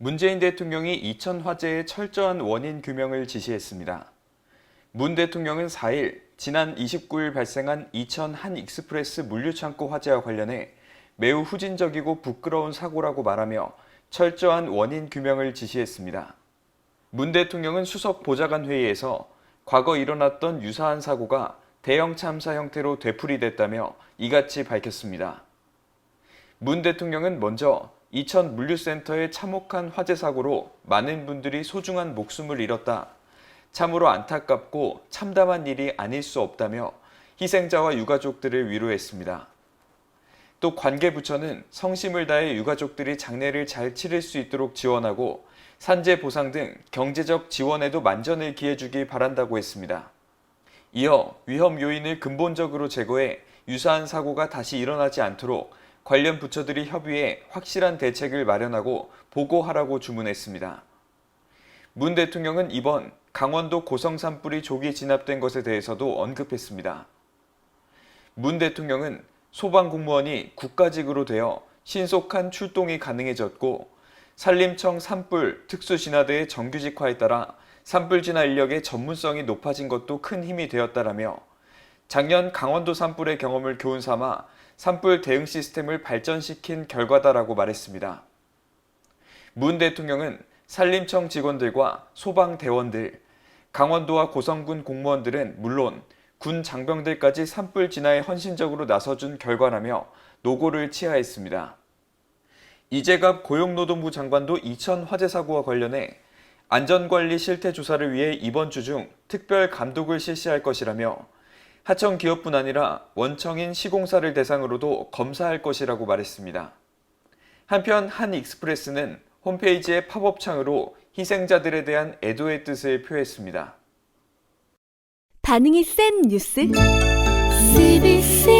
문재인 대통령이 이천 화재의 철저한 원인 규명을 지시했습니다. 문 대통령은 4일 지난 29일 발생한 이천 한 익스프레스 물류창고 화재와 관련해 매우 후진적이고 부끄러운 사고라고 말하며 철저한 원인 규명을 지시했습니다. 문 대통령은 수석 보좌관 회의에서 과거 일어났던 유사한 사고가 대형 참사 형태로 되풀이됐다며 이같이 밝혔습니다. 문 대통령은 먼저 이천 물류센터의 참혹한 화재 사고로 많은 분들이 소중한 목숨을 잃었다. 참으로 안타깝고 참담한 일이 아닐 수 없다며 희생자와 유가족들을 위로했습니다. 또 관계부처는 성심을 다해 유가족들이 장례를 잘 치를 수 있도록 지원하고 산재 보상 등 경제적 지원에도 만전을 기해주기 바란다고 했습니다. 이어 위험 요인을 근본적으로 제거해 유사한 사고가 다시 일어나지 않도록 관련 부처들이 협의해 확실한 대책을 마련하고 보고하라고 주문했습니다. 문 대통령은 이번 강원도 고성 산불이 조기 진압된 것에 대해서도 언급했습니다. 문 대통령은 소방 공무원이 국가직으로 되어 신속한 출동이 가능해졌고 산림청 산불 특수진화대의 정규직화에 따라 산불 진화 인력의 전문성이 높아진 것도 큰 힘이 되었다라며 작년 강원도 산불의 경험을 교훈 삼아 산불 대응 시스템을 발전시킨 결과다라고 말했습니다. 문 대통령은 산림청 직원들과 소방대원들, 강원도와 고성군 공무원들은 물론 군 장병들까지 산불 진화에 헌신적으로 나서준 결과라며 노고를 치하했습니다. 이재갑 고용노동부 장관도 이천 화재 사고와 관련해 안전관리 실태 조사를 위해 이번 주 중 특별 감독을 실시할 것이라며 하청 기업뿐 아니라 원청인 시공사를 대상으로도 검사할 것이라고 말했습니다. 한편 한 익스프레스는 홈페이지의 팝업창으로 희생자들에 대한 애도의 뜻을 표했습니다. 반응이 센 뉴스? CBC